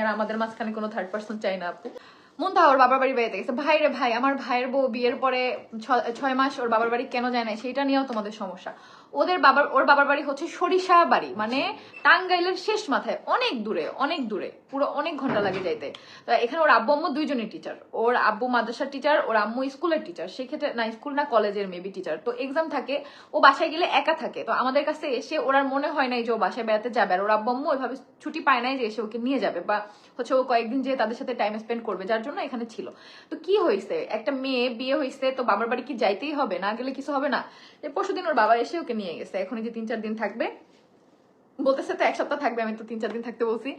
আর আমাদের মাঝখানে কোনো থার্ড পার্সন চাই না আপু। মন ওর বাবার বাড়ি বেড়াতে গেছে। ভাই রে ভাই, আমার ভাইয়ের বউ বিয়ের পরে ছয় মাস ওর বাবার বাড়ি কেন যায় না সেটা নিয়েও তোমাদের সমস্যা। ওদের বাবার, ওর বাবার বাড়ি হচ্ছে সরিষা বাড়ি মানে টাঙ্গাইলের শেষ মাথায়, অনেক দূরে অনেক দূরে, পুরো অনেক ঘণ্টা লাগে যাইতে। তো এখানে ওর আব্বু আম্মু দুইজনই টিচার ওর আব্বু মাদ্রাসার টিচার ওর আম্মু স্কুলের টিচার সেক্ষেত্রে না, স্কুল না, কলেজের মেবি টিচার তো এক্সাম থাকে, ও বাসায় গেলে একা থাকে, তো আমাদের কাছে এসে ওর মনে হয় নাই যে ও বাসায় বেড়াতে যাবে, আর ওর আব্বু আম্মু ওইভাবে ছুটি পায় নাই যে এসে ওকে নিয়ে যাবে, বা হচ্ছে ও কয়েকদিন যে তাদের সাথে টাইম স্পেন্ড করবে, যার জন্য এখানে ছিল। তো কি হয়েছে? একটা মেয়ে বিয়ে হয়েছে, তো বাবার বাড়ি কি যাইতেই হবে? না গেলে কিছু হবে না? পরশুদিন ওর বাবা এসে ওকে নিয়ে গেছে। এখন যে তিন চার দিন থাকবে, বলতেছে তো এক সপ্তাহ থাকবে, আমি তো তিন চার দিন থাকতে বলছি।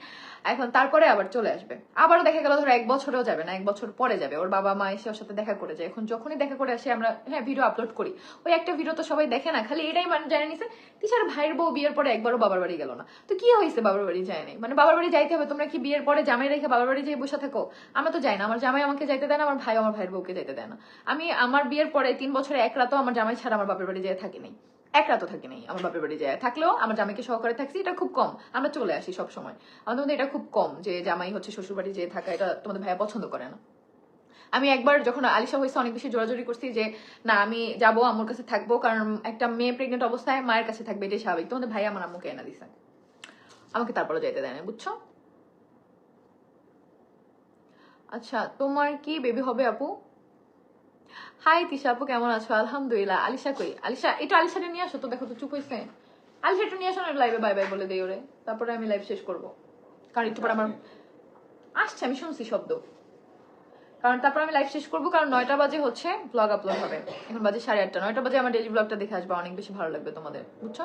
এখন তারপরে আবার চলে আসবে। আবারও দেখা গেল ধরো এক বছরেও যাবে না, এক বছর পরে যাবে। ওর বাবা মা এসে ওর সাথে দেখা করে যায়। এখন যখনই দেখা করে আসে, আমরা হ্যাঁ ভিডিও আপলোড করি। ওই একটা ভিডিও তো সবাই দেখে না, খালি এটাই মানে জানে নিছে, তিশার ভাইয়ের বউ বিয়ের পরে একবারও বাবার বাড়ি গেল না। তো কি হয়েছে বাবার বাড়ি যায় নাই? মানে বাবার বাড়ি যাইতে হবে, তোমরা কি বিয়ের পরে জামাই রেখে বাবার বাড়ি যেয়ে বসে থাকো? আমরা তো যাই না, আমার জামাই আমাকে যাইতে দেয় না, আমার ভাই আমার ভাইয়ের বউকে যাইতে দেয় না। আমি আমার বিয়ের পরে তিন বছরে এক রাতও আমার জামাই ছাড়া আমার বাবার বাড়ি যেয়ে থাকিনি এক রাতও থাকি নাই, আমার বাপের বাড়ি যায়। থাকলেও আমার জামাইকে সহকারে থাকছি, এটা খুব কম। আমরা চলে আসি সব সময় আমাদের মধ্যে এটা খুব কম যে জামাই হচ্ছে শ্বশুর বাড়ি যেয়ে থাকা, এটা তোমাদের ভাইয়া পছন্দ করে না। আমি একবার যখন আলিশা হয়েছে, অনেক বেশি জোরাজোরি করছি যে, না, আমি যাব আমার কাছে থাকব, কারণ একটা মেয়ে প্রেগনেন্ট অবস্থায় মায়ের কাছে থাকবে, এটাই স্বাভাবিক। তোমাদের ভাই আমার আম্মুকে এনে দিছে। আমাকে তারপরে যাইতে দেয় না বুঝছ? আচ্ছা তোমার কি বেবি হবে আপু? হাই তিশা আপু, কেমন আছো? আলহামদুলিল্লাহ, আলিশা কই? আলিশা এটা আলিশাটা নিয়ে আসো তো, দেখো তো, চুপ হয়েছে আলিশা, একটু নিয়ে আসো না লাইভে বাই বাই বলে দেই ওরে। তারপরে আমি লাইভ শেষ করব। কারণ একটু পরে আমার আসছে, আমি শুনছি শব্দ। কারণ তারপর আমি লাইভ শেষ করব, কারণ নয়টা বাজে হচ্ছে ব্লগ আপলোড হবে। এখন বাজে সাড়ে আটটা, নয়টা বাজে আমার ডেলি ব্লগটা দেখে আসবে, অনেক বেশি ভালো লাগবে তোমাদের, বুঝছ?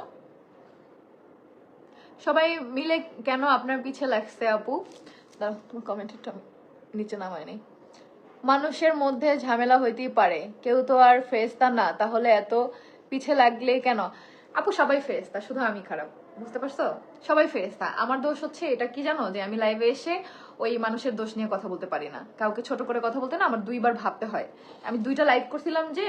সবাই মিলে কেন আপনার পিছে লাগছে আপু? দাঁড়াও, তোমার কমেন্টটা নিচে নামায় নেই। মানুষের মধ্যে ঝামেলা হইতেই পারে। কেউ তো আর ফেরেস্তা না, তাহলে এত পিছে লাগলে কেন? আপু, সবাই ফেরেস্তা শুধু আমি খারাপ, বুঝতে পারছ? সবাই ফেরেস্তা আমার দোষ হচ্ছে এটা কি জানো? যে আমি লাইভে এসে ওই মানুষের দোষ নিয়ে কথা বলতে পারি না। কাউকে ছোট করে কথা বলতে না, আমার দুইবার ভাবতে হয়। আমি দুইটা লাইভ করছিলাম যে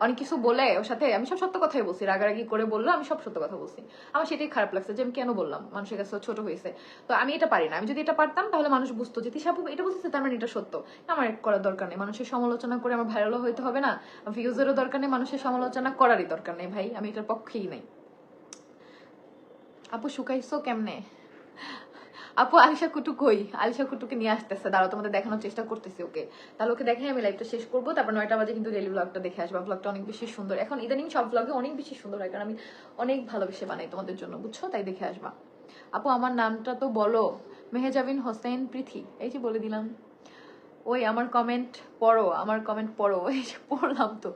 অনেক কিছু বলে ওর সাথে, আমি সব সত্য কথাই বলছি। রাগারাগি করে বলল আমি সব সত্য কথা বলছি। আমার সেটাই খারাপ লাগছে যে আমি কেন বললাম? মানুষের কাছে ছোট হয়েছে। তো আমি এটা পারি না। আমি যদি এটা পারতাম, তাহলে মানুষ বুঝতো যে তিশাপু এটা বলতেছে তার মানে এটা সত্য। আমার করার দরকার নেই। মানুষের সমালোচনা করে আমার ভাইরালও হইতে হবে না। ভিউজেরও দরকার নেই। মানুষের সমালোচনা করারই দরকার নেই, ভাই। আমি এটার পক্ষেই নেই। আপু, শুকাইছো কেমনে? আপু আলিশা কুটু কই? আলিশা কুটুকে নিয়ে আসতেছে। দাঁড়াও, তোমাদের দেখানোর চেষ্টা করতেছি, ওকে? তাহলে ওকে দেখে আমি লাইভটা শেষ করব। তারপর নয়টা বাজে কিন্তু ডেলি ব্লগটা দেখে আসব। ব্লগটা অনেক বেশি সুন্দর। এখন ইদানিং সব ব্লগে অনেক বেশি সুন্দর হয়, কারণ আমি অনেক ভালোবেসে বানাই তোমাদের জন্য, বুঝছ? তাই দেখে আসবা। আপু, আমার নামটা তো বলো। মেহেজাবিন হোসেন পৃথি। এই যে বলে দিলাম। ওই আমার কমেন্ট পড়ো, আমার কমেন্ট পড়ো। এই যে পড়লাম তো।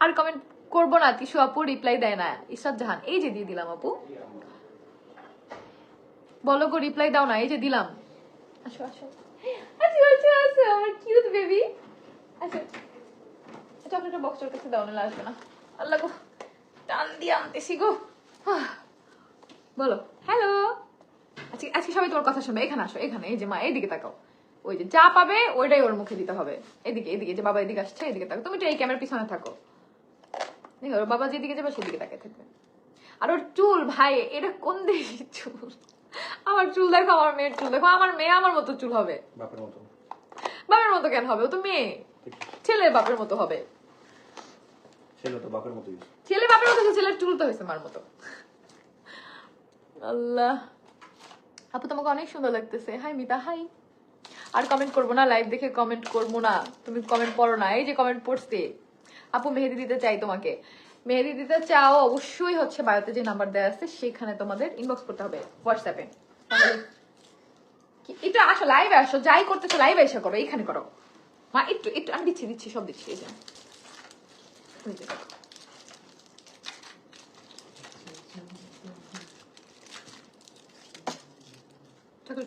আর কমেন্ট করব না, তিশু আপু রিপ্লাই দেয় না। ইসাদ জাহান, এই যে দিয়ে দিলাম আপু। বলো গো রিপ্লাই দাও না এই যে দিলাম। আসো আসো। আসো আসো আসো আমার কিউট বেবি আসো। চকলেটের বক্সটার কাছে দাও না আসবে না। আল্লাহ গো টান দিয়ে আনতেছি গো। বলো। হ্যালো আজকে আজকে সবাই তোমার কথা শুনবে এখানে আসো এখানে এই যে মা এইদিকে তাকাও। ওই যে যা পাবে ওইটাই ওর মুখে দিতে হবে। এদিকে এদিকে যে বাবা এদিকে আসছে এদিকে তাকাও। তুমি তো এই ক্যামেরার পিছনে থাকো। দেখো ওর বাবা যেদিকে যাবে সেদিকে তাকিয়ে থাকবে। আর ওর চুল ভাই এটা কোন দেশের চুল? আমার চুল দেখো আমার মেয়ের চুল দেখো আমার মেয়ে আমার মতো চুল হবে। বাপের মতো। বাপের মতো কেন হবে? ও তো মেয়ে। ছেলে বাপের মতো হবে। ছেলে তো বাপের মতোই ছেলে বাপের মতো ছেলের চুল তো হয়েছে মার মতো। আল্লাহ। আপু তোমাকে অনেক সুন্দর লাগতেছে। Hi Mita hi. আর কমেন্ট করব না লাইভ দেখে কমেন্ট করব না। তুমি কমেন্ট পড়ো না এই যে কমেন্ট পড়ছে। আপু মেহেদি দিতে চাই তোমাকে। মেহেদি দিতে চাও, অবশ্যই হচ্ছে বায়োতে যে নাম্বার দেওয়া আছে, সেখানে তোমাদের ইনবক্স করতে হবে হোয়াটসঅ্যাপে একটু আসো লাইভে আসো, যাই করতেছো লাইভে এসে করো এখানে করো। মা, একটু একটু, আমি দিচ্ছি দিচ্ছি, সব দিচ্ছি, এই যে।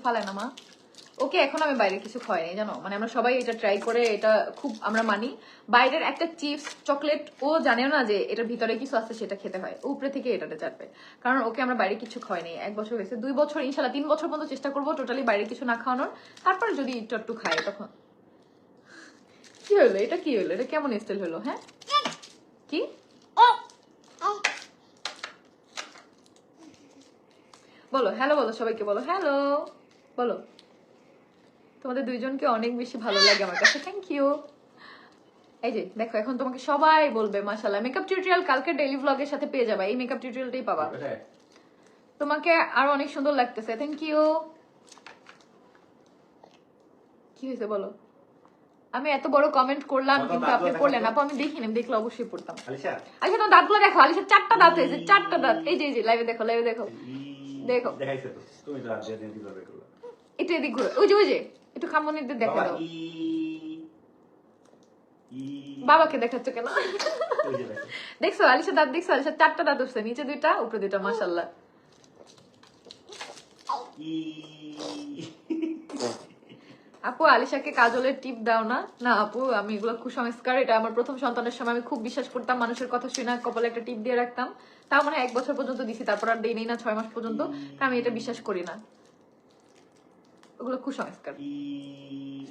ফালায় না মা? ওকে, এখন আমি বাইরে কিছু খাওয়াই জানো? মানে আমরা সবাই এটা ট্রাই করে, এটা খুব আমরা মানি। বাইরের একটা চিপস, চকলেট, ও জানেও না যে এটার ভিতরে কিছু আছে, সেটা খেতে হয়। উপরে থেকে এটাতে চাটবে। কারণ ওকে আমরা বাইরে কিছু খাওয়াই নাই, এক বছর হয়েছে। দুই বছর, ইনশাল্লাহ তিন বছর পর্যন্ত চেষ্টা করব টোটালি বাইরে কিছু না খাওয়ানোর। তারপর যদি একটু একটু খায় তখন। কি হলো? এটা কি হলো? এটা কেমন স্টাইল হলো হ্যাঁ? কি? বলো হ্যালো বলো সবাইকে, বলো হ্যালো বলো। তোমাদের দুইজনকে অনেক বেশি ভালো লাগে আমার কাছে। থ্যাংক ইউ এই যে দেখো এখন তোমাকে সবাই বলবে মাশাল্লাহ মেকআপ টিউটোরিয়াল কালকে ডেইলি ভ্লগের সাথে পেয়ে যাবে এই মেকআপ টিউটোরিয়ালটাই পাবা। তোমাকে আরও অনেক সুন্দর লাগতেছে থ্যাংক ইউ কি হয়েছে বলো? আমি এত বড় কমেন্ট করলাম কিন্তু আপনি পড়লেন? আপু আমি দেখিনি আমি দেখলে অবশ্যই পড়তাম। আলিশা। আচ্ছা তোমার দাঁতগুলো দেখো আলিশা চারটা দাঁত হয়েছে চারটা দাঁত। এই যে এই যে লাইভে দেখো লাইভে দেখো। দেখো। দেখাইছে তো। তুমি তো আর দিয়ে দিয়ে দিবা বের করলা। এদিক ঘুরে। ওই যে ওই যে একটু খামনিতে দেখো দাও। বাবাকে দেখাচ্ছ কেন। দেখছ আলিশা দাঁত দেখছ আলিশা চারটা দাঁত উঠছে নিচে দুইটা উপরে দুইটা মাশাল্লাহ ই- আপু আলিশাকে কাজলের টিপ দাও না। না আপু আমি এগুলো কুসংস্কার এটা আমার প্রথম সন্তানের সময় আমি খুব বিশ্বাস করতাম মানুষের কথা শুনে না কপালে একটা টিপ দিয়ে রাখতাম। তাও মানে এক বছর পর্যন্ত দিছি তারপর আর দেই নেই না ছয় মাস পর্যন্ত। আমি এটা বিশ্বাস করি না। ওগুলো কুসংস্কার ই-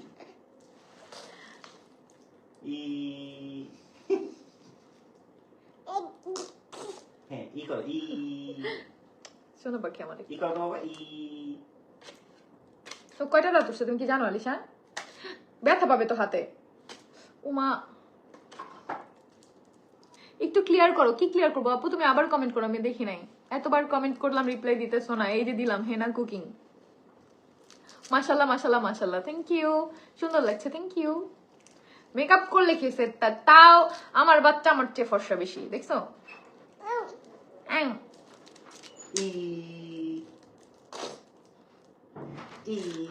ই- হ্যাঁ, ই করো, ই- শোনো পাখি আমার ই করো তো বাবা, ই- তো কয়টা দাঁত উঠছে তুমি কি জানো আলিশা ব্যথা পাবে তো হাতে উমা একটু ক্লিয়ার করো কি ক্লিয়ার করব আপু তুমি আবার কমেন্ট করো আমি দেখি নাই এতবার কমেন্ট করলাম রিপ্লাই দিতেছো না এই যে দিলাম হেনা কুকিং মাশাল্লাহ মাশাল্লাহ মাশাল্লাহ থ্যাংক ইউ সুন্দর লাগছে থ্যাংক ইউ মেকআপ করলে কি সেটটা তাও আমার বাচ্চা আমার চেয়ে ফর্সা বেশি দেখছ?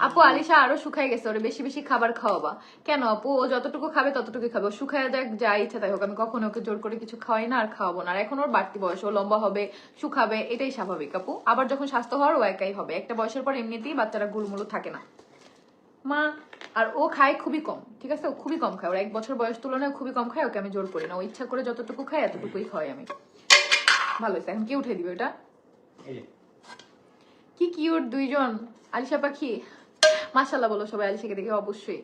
আপু আলিশা আরও শুকাই গেছে ওরে বেশি বেশি খাবার খাওয়াবা। কেন আপু? ও যতটুকু খাবে ততটুকু খাবে। ও শুকায় যাক যা ইচ্ছা তাই হোক। আমি কখনো ওকে জোর করে কিছু খাওয়াই না আর খাওয়াবো না। আর এখন ওর বাড়তি বয়স ও লম্বা হবে শুকাবে এটাই স্বাভাবিক আপু। আবার যখন স্বাস্থ্য হওয়ার ও একাই হবে। একটা বয়সের পর এমনিতেই বাচ্চারা গুলমুলু থাকে না। মা আর ও খায় খুবই কম ঠিক আছে? ও খুবই কম খায়। ওর এক বছর বয়স তুলনায় খুবই কম খায় ওকে আমি জোর করি না। ও ইচ্ছা করে যতটুকু খায় এতটুকুই খাওয়াই আমি। ভালো হয়েছে। এখন কি উঠে দিবে ওটা? এই। কি কিউট দুইজন। আলিশা পাখি মাশাল্লাহ বলো সবাই আলিশাকে দেখে, অবশ্যই।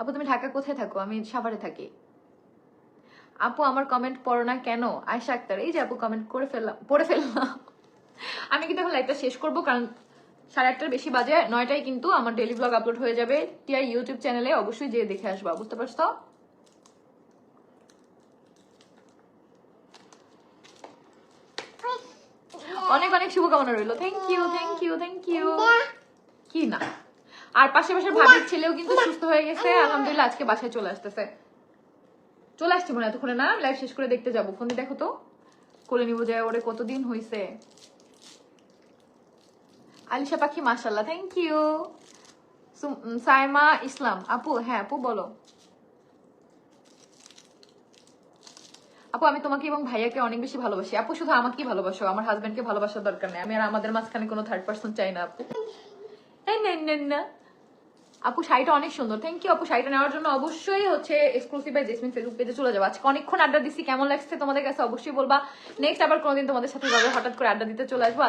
আপু, তুমি ঢাকা কোথায় থাকো? আমি সাভারে থাকি। আপু, আমার কমেন্ট পড়ো না কেন? আয়সা আক্তার, এই যে আপু কমেন্ট করে ফেললাম, পড়ে ফেললাম। আমি কিন্তু এখন লাইভটা শেষ করব, কারণ সাড়ে আটটার বেশি বাজে, নয়টায় কিন্তু আমার ডেলি ব্লগ আপলোড হয়ে যাবে। টিআই ইউটিউব চ্যানেলে অবশ্যই যেয়ে দেখে আসবা, বুঝতে পারছ? অনেক অনেক শুভকামনা রইল। Thank you thank you thank you কি না? আর পাশে পাশে ভাবির ছেলেও কিন্তু সুস্থ হয়ে গেছে। আলহামদুলিল্লাহ আজকে বাসায় চলে আসতেছে। চলে আসছে মনে এতক্ষণে না? লাইভ শেষ করে দেখতে যাব। ফোন দেখো তো। কোলে নিবো যায় ওরে কতদিন হইছে। আলিশা পাখি মাশাল্লাহ থ্যাংক ইউ সাইমা ইসলাম আপু হ্যাঁ আপু বলো। আপু আমি তোমাকে এবং ভাইয়াকে অনেক বেশি ভালোবাসি। আপু শুধু আমাকেই ভালোবাসো। আমার হাজবেন্ডকে ভালোবাসার দরকার নেই। আমি আর আমাদের মাঝখানে কোনো থার্ড পার্সন চাই না আপু। না, নেন না। আপু শাড়িটা অনেক সুন্দর। থ্যাংক ইউ আপু শাড়িটা নেওয়ার জন্য অবশ্যই হচ্ছে এক্সক্লুসিভ বাই জেসমিন ফেসবুক পেজে চলে যাব। আজকে অনেকক্ষণ আড্ডা দিচ্ছি কেমন লাগছে তোমাদের কাছে অবশ্যই বলবা। নেক্সট আবার কোনোদিন তোমাদের সাথে হঠাৎ করে আড্ডা দিতে চলে আসব।